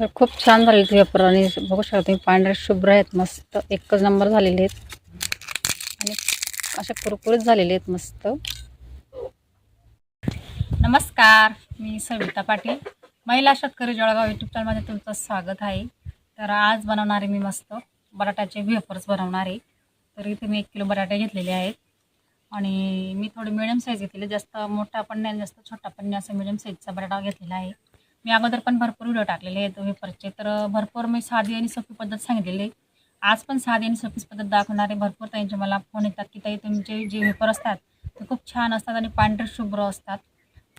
तर खूप छान झाले ते पेपर आणि बघू शकता तुम्ही पांढरे शुभ्र आहेत मस्त. एकच नंबर झालेले आहेत. आणि अशा कुरकुरीत झालेले आहेत मस्त. नमस्कार मी सविता पाटील. महिला शेतकरी जळगाव यूट्यूब चॅनलमध्ये तुमचं स्वागत आहे. तर आज बनवणारे मी मस्त बटाट्याचे वेफर्स बनवणारे तर इथे मी एक किलो बटाटे घेतलेले आहेत. आणि मी थोडे मिडियम साईज घेतलेले जास्त मोठा पण नाही जास्त छोटा पण नाही असं मिडियम साईजचा बटाटा घेतलेला आहे. मी अगोदर पण भरपूर व्हिडिओ टाकलेले आहेत वेफरचे तर भरपूर मी साधी आणि सोपी पद्धत सांगितलेली. आहे आज पण साधी आणि सोपीच पद्धत दाखवणार आहे. भरपूर त्यांचे मला फोन येतात की ताई तुमचे जे वेफर असतात ते खूप छान असतात आणि पांढरे शुभ्र असतात.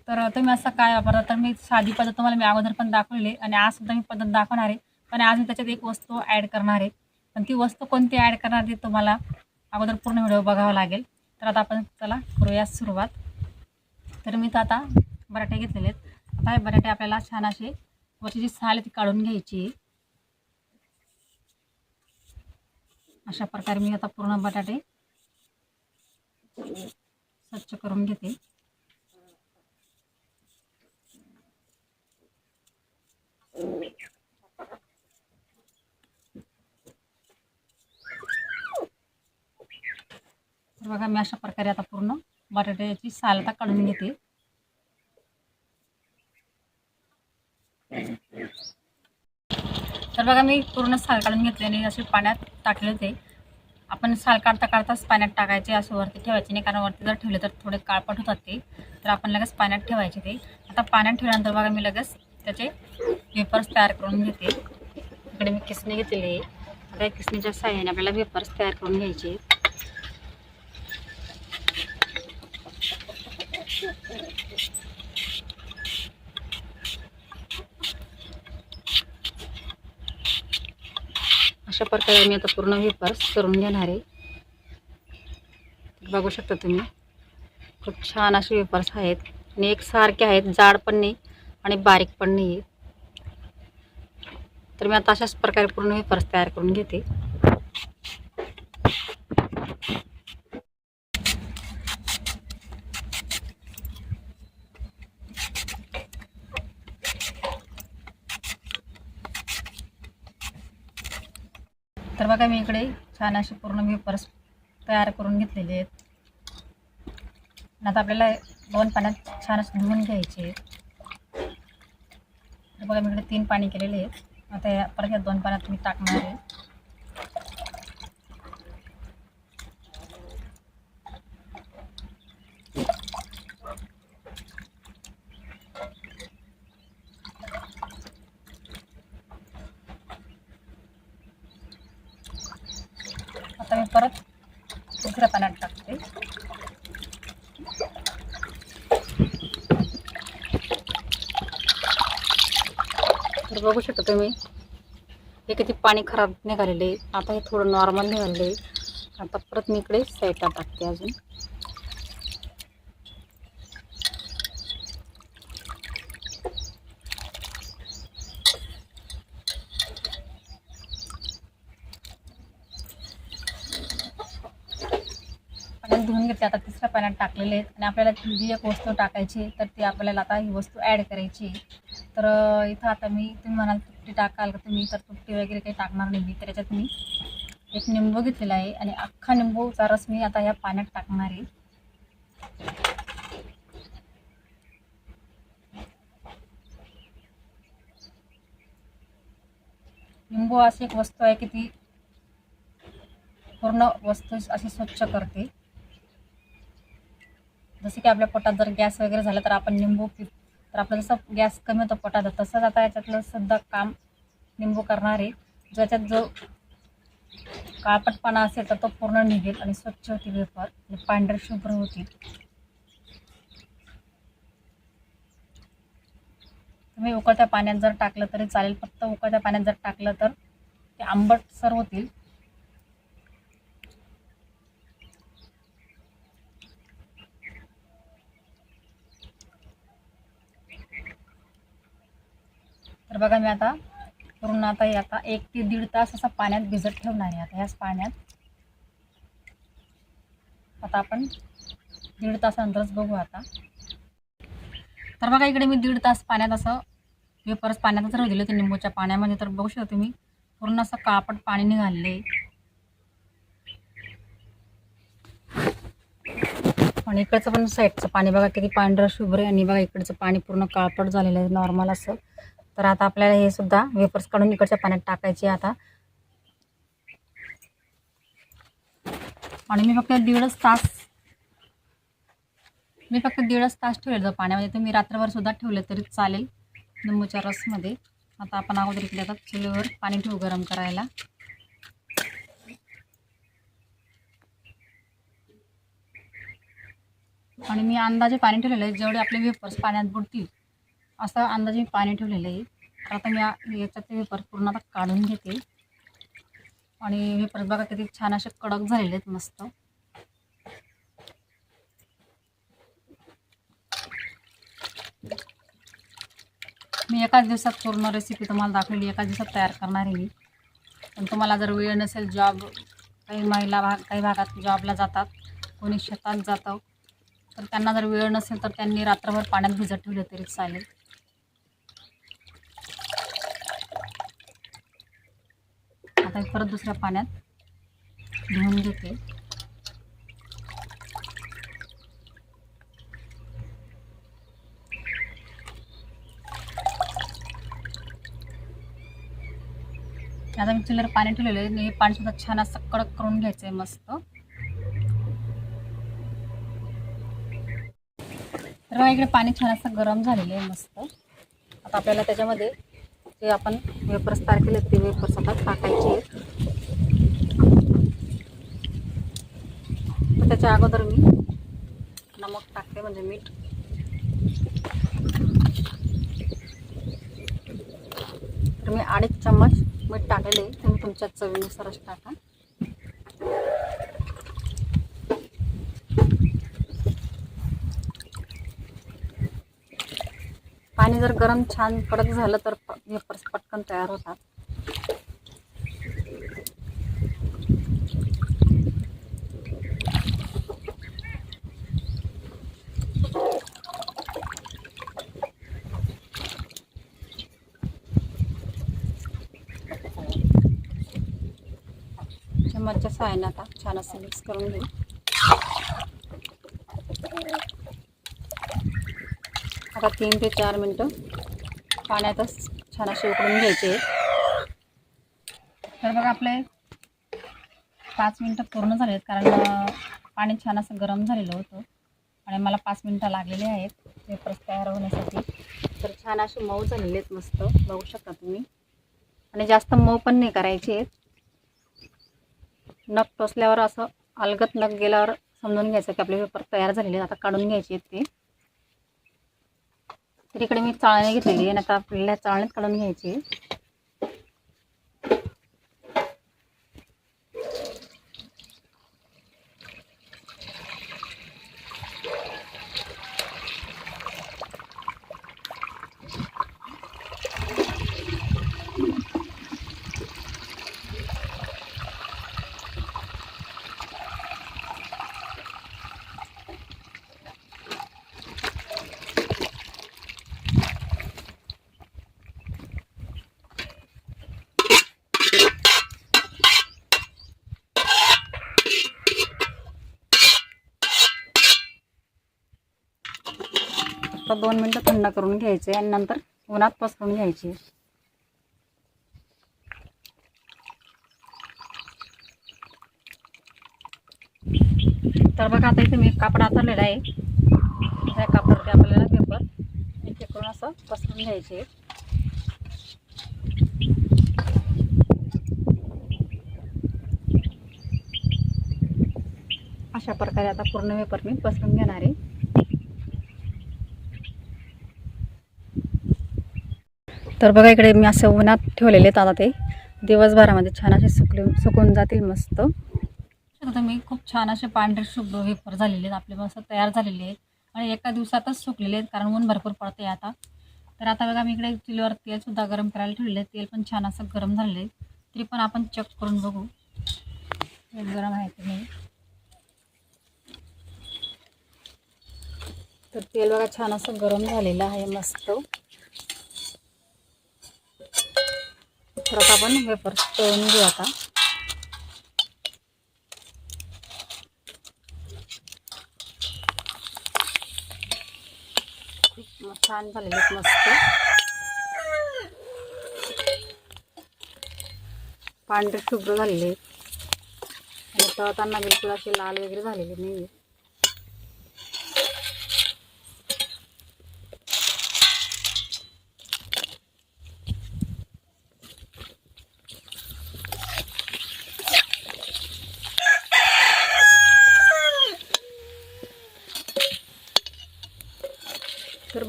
तर तुम्ही असं काय वापरता? तर मी साधी पद्धत तुम्हाला मी अगोदर पण दाखवलेली आणि आज सुद्धा मी पद्धत दाखवणार आहे. पण आज मी त्याच्यात एक वस्तू ॲड करणार आहे. पण ती वस्तू कोणती ॲड करणार ते तुम्हाला अगोदर पूर्ण व्हिडिओ बघावा लागेल. तर आता आपण चला करूया सुरुवात. तर मी तर आता बराठे घेतलेले आहेत. आता हे बटाटे आपल्याला छान असे वरची जी साल ती काढून घ्यायची. अशा प्रकारे मी आता पूर्ण बटाटे स्वच्छ करून घेते. तर बघा मी अशा प्रकारे आता पूर्ण बटाट्याची साल आता काढून घेते. तर बघा मी पूर्ण साल काढून घेतले आणि असे पाण्यात टाकले होते. आपण साल काढता काढताच पाण्यात टाकायचे असं वरती ठेवायचे नाही कारण वरती जर ठेवले तर थोडे काळपट होतात ते. तर आपण लगेच पाण्यात ठेवायचे ते. आता पाण्यात ठेवल्यानंतर बघा मी लगेच त्याचे वेपर्स तयार करून घेते. इकडे मी किसणी घेतलेली आहे. आता या किसणीच्या साह्याने आपल्याला वेपर्स तयार करून घ्यायचे अशा प्रकारे मी आता पूर्ण वेपर्स करून घेणार आहे. बघू शकता तुम्ही. खूप छान असे वेपर्स आहेत. आणि एकसारखे आहेत जाड पण नाही आणि बारीक पण नाही आहे तर मी आता अशाच प्रकारे पूर्ण वेपर्स तयार करून घेते. तर बघा मी इकडे छान असे पूर्ण वेपर्स तयार करून घेतलेले आहेत. आता आपल्याला दोन पाण्यात छान असे धुवून घ्यायचे आहेत. तर बघा मी इकडे तीन पाणी केलेले आहेत. आता या परत या दोन पाण्यात मी टाकणार आहे आता मी परत दुसऱ्या पाण्यात टाकते. तर बघू शकता तुम्ही हे किती पाणी खराब निघालेले आहे. आता हे थोडं नॉर्मल निघालेलं आहे. आता परत मी इकडे साईडला टाकते अजून. ते आता तिसऱ्या पाण्यात टाकलेले आहेत आणि आपल्याला जी एक वस्तू टाकायची तर ती आपल्याला आता ही वस्तू ॲड करायची आहे. तर इथं आता मी तुम्ही म्हणाल तुपटी टाकाल का तुम्ही तर तुपटी वगैरे काही टाकणार नाही मी. तर याच्यात मी एक निंबू घेतलेला आहे आणि अख्खा निंबूचा रस मी आता या पाण्यात टाकणार आहे. निंबू अशी एक वस्तू आहे की ती पूर्ण वस्तू अशी स्वच्छ करते. जसं की आपल्या पोटात जर गॅस वगैरे झाला तर आपण निंबू पि तर आपलं जसं गॅस कमी होतो पोटात तसंच आता याच्यातलं सुद्धा काम निंबू करणार. आहे ज्याच्यात जो काळपटपणा असेल तर तो पूर्ण निघेल आणि स्वच्छ होतील वेपर आणि म्हणजे पांढरे शुभ्र होतील. तुम्ही उकळत्या पाण्यात जर टाकलं तरी चालेल फक्त उकळत्या पाण्यात जर टाकलं तर ते आंबट सर होतील. तर बघा मी आता पूर्ण आता हे आता एक ते दीड तास असं पाण्यात भिजत ठेवणार आहे आता ह्याच पाण्यात. आता आपण दीड तासानंतरच बघू आता. तर बघा इकडे मी दीड तास पाण्यात असं वेपर्स पाण्यातच राहू दिले ते निंबूच्या पाण्यामध्ये. तर बघू शकता तुम्ही पूर्ण असं काळपट पाणी निघाले आणि इकडचं पण साईडचं पाणी बघा किती पांढरं शुभ्र आहे. आणि बघा इकडचं पाणी पूर्ण काळपट झालेलं आहे नॉर्मल असं. तर आता आपल्याला हे सुद्धा वेफर्स काढून इकडच्या पाण्यात टाकायचे आता. आणि मी फक्त दीडच तास मी फक्त दीडच तास ठेवलेलं पाण्यामध्ये. तुम्ही रात्रभर सुद्धा ठेवले तरी चालेल लिंबूच्या रसमध्ये आता आपण अगोदर इकडे आता चुलीवर पाणी ठेवू गरम करायला. आणि मी अंदाजे पाणी ठेवलेलं आहे जेवढे आपले वेफर्स पाण्यात बुडतील असं अंदाजे मी पाणी ठेवलेलं आहे. तर आता मी याच्यात ते वेपर पूर्ण आता काढून घेते. आणि वेपर्स बघा किती छान असे कडक झालेले आहेत मस्त. मी एकाच दिवसात पूर्ण रेसिपी तुम्हाला दाखवली एकाच दिवसात तयार करणार आहे मी. पण तुम्हाला जर वेळ नसेल जॉब काही महिला भाग काही भागात जॉबला जातात कोणी शेतात जातं तर त्यांना जर वेळ नसेल तर त्यांनी रात्रभर पाण्यात भिजत ठेवले तरी चालेल आता हे परत दुसऱ्या पाण्यात धुवून घेते. आता मी चुलीवर पाणी ठेवलेलं आहे. हे पाणी सुद्धा छान असं कडक करून घ्यायचं आहे मस्त. तर इकडे पाणी छान असं गरम झालेलं आहे मस्त. आता आपल्याला त्याच्यामध्ये ते आपण वेपर्स तयार ते वेपर्स आता टाकायचे त्याच्या अगोदर मी नमक टाकते म्हणजे मीठ. तर मी अडीच चम्मच मीठ टाकलेले आहे तुम्ही तुमच्या चवीनुसारच टाका. जर गरम छान कडक झालं तर वेपर्स पटकन तयार होतात. चम्मचच्या सहाय्याने आता. छान असं मिक्स करून घेऊ. आता तीन ते चार मिनटं पाण्यातच छान असे उकळून घ्यायचे. तर बघा आपले पाच मिनटं पूर्ण झाले आहेत कारण पाणी छान असं गरम झालेलं होतं आणि मला पाच मिनटं लागलेले आहेत पेपर्स तयार होण्यासाठी. तर छान असे मऊ झालेले आहेत मस्त बघू शकता तुम्ही. आणि जास्त मऊ पण नाही करायचे आहेत. नख टोचल्यावर असं अलगत नग गेल्यावर समजून घ्यायचं की आपले पेपर तयार झालेले आहेत आता काढून घ्यायचे आहेत ते. तर इकडे मी चाळणी घेतलेली आहे आता आपल्याला चाळणीत काढून घ्यायची आता दोन मिनटं थंड करून घ्यायचे आणि नंतर उन्हात पसरून घ्यायचे. तर बघा आता इथे मी कापड आतरलेला आहे. त्या कापडावरती आपल्याला पेपर एक एक करून असं पसरून घ्यायचे. अशा प्रकारे आता पूर्ण पेपर मी पसरून घेणार आहे. तर बघा इकडे मी असं उन्हात ठेवलेले आहेत आता ते. दिवसभरामध्ये छान असे सुकले सुकून जातील मस्त. आता तुम्ही खूप छान असे पांढरे शुभ्र वेपर झालेले आहेत. आपले मस्त तयार झालेले आहेत. आणि एका दिवसातच सुकलेले आहेत कारण ऊन भरपूर पडते आता. तर आता बघा मी इकडे चुलीवर तेलसुद्धा गरम करायला ठेवलेलं आहे. तेल पण छान असं गरम झालेलं आहे. तरी पण आपण चेक करून बघू. तेल गरम आहे की नाही? तर तेल बघा छान असं गरम झालेलं आहे मस्त. परत आपण वेफर तळून घेऊ आता. खूप छान झालेले मस्त. पांढरे शुभ्र झालेले आणि तळताना बिलकुल असे लाल वगैरे झालेले नाही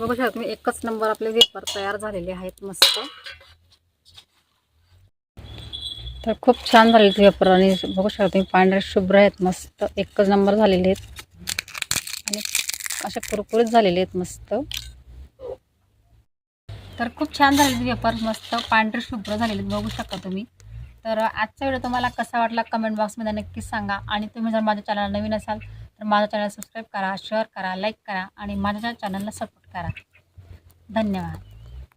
बघू शकता तुम्ही एकच नंबर आपले वेपर तयार झालेले आहेत मस्त. तर खूप छान झालेले वेपर आणि बघू शकता तुम्ही पांढरे शुभ्र आहेत मस्त. एकच नंबर झालेले आहेत. आणि असे कुरकुरीत झालेले आहेत मस्त. तर खूप छान झालेले वेपर मस्त. पांढरे शुभ्र झालेले आहेत बघू शकता तुम्ही. तर आजचा व्हिडिओ तुम्हाला कसा वाटला कमेंट बॉक्समध्ये नक्कीच सांगा. आणि तुम्ही जर माझ्या चॅनल नवीन असाल तर माझा चॅनल सबस्क्राईब करा शेअर करा लाईक करा आणि माझ्या चॅनलला सपोर्ट करा. धन्यवाद.